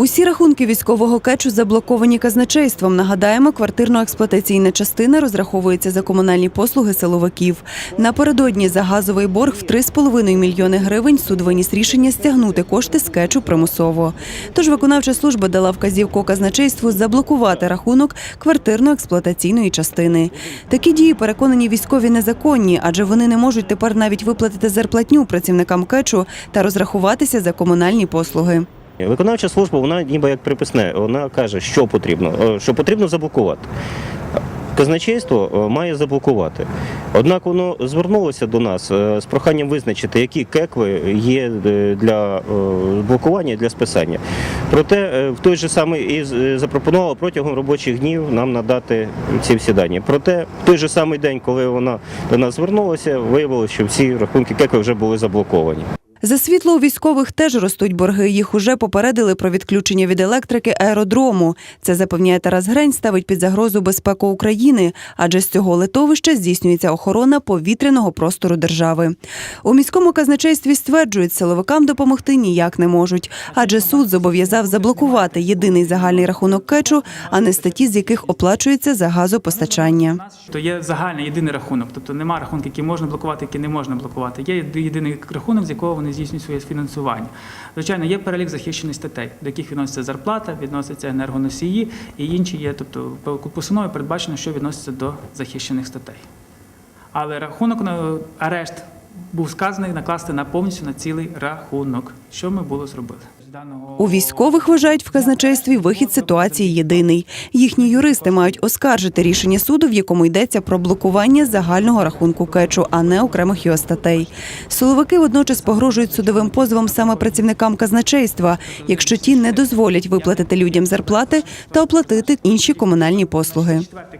Усі рахунки військового кечу заблоковані казначейством. Нагадаємо, квартирно-експлуатаційна частина розраховується за комунальні послуги силовиків. Напередодні за газовий борг в 3,5 мільйони гривень суд виніс рішення стягнути кошти з кечу примусово. Тож виконавча служба дала вказівку казначейству заблокувати рахунок квартирно-експлуатаційної частини. Такі дії переконані військові незаконні, адже вони не можуть тепер навіть виплатити зарплатню працівникам кечу та розрахуватися за комунальні послуги. Виконавча служба, вона ніби як приписне, вона каже, що потрібно, Е, що потрібно заблокувати. Казначейство е, має заблокувати. Однак воно звернулося до нас е, з проханням визначити, які кекви є для блокування і для списання. Проте в той же самий і запропонувало протягом робочих днів нам надати ці всі дані. Проте в той же самий день, коли вона до нас звернулася, виявилося, що всі рахунки кекви вже були заблоковані. За світло у військових теж ростуть борги. Їх уже попередили про відключення від електрики аеродрому. Це запевняє Тарас Грень, ставить під загрозу безпеку України, адже з цього литовища здійснюється охорона повітряного простору держави. У міському казначействі стверджують, силовикам допомогти ніяк не можуть, адже суд зобов'язав заблокувати єдиний загальний рахунок кечу, а не статті, з яких оплачується за газопостачання. То є загальний єдиний рахунок, тобто нема рахунків, які можна блокувати, які не можна блокувати. Є єдиний рахунок, з якого вони здійснюють своє фінансування. Звичайно, є перелік захищених статей, до яких відноситься зарплата, відносяться енергоносії і інші є. Тобто постанови передбачено, що відноситься до захищених статей. Але рахунок на арешт був сказаний накласти на повністю на цілий рахунок. Що ми було зробили? У військових вважають в казначействі вихід ситуації єдиний. Їхні юристи мають оскаржити рішення суду, в якому йдеться про блокування загального рахунку кечу, а не окремих його статей. Силовики водночас погрожують судовим позовом саме працівникам казначейства, якщо ті не дозволять виплатити людям зарплати та оплатити інші комунальні послуги.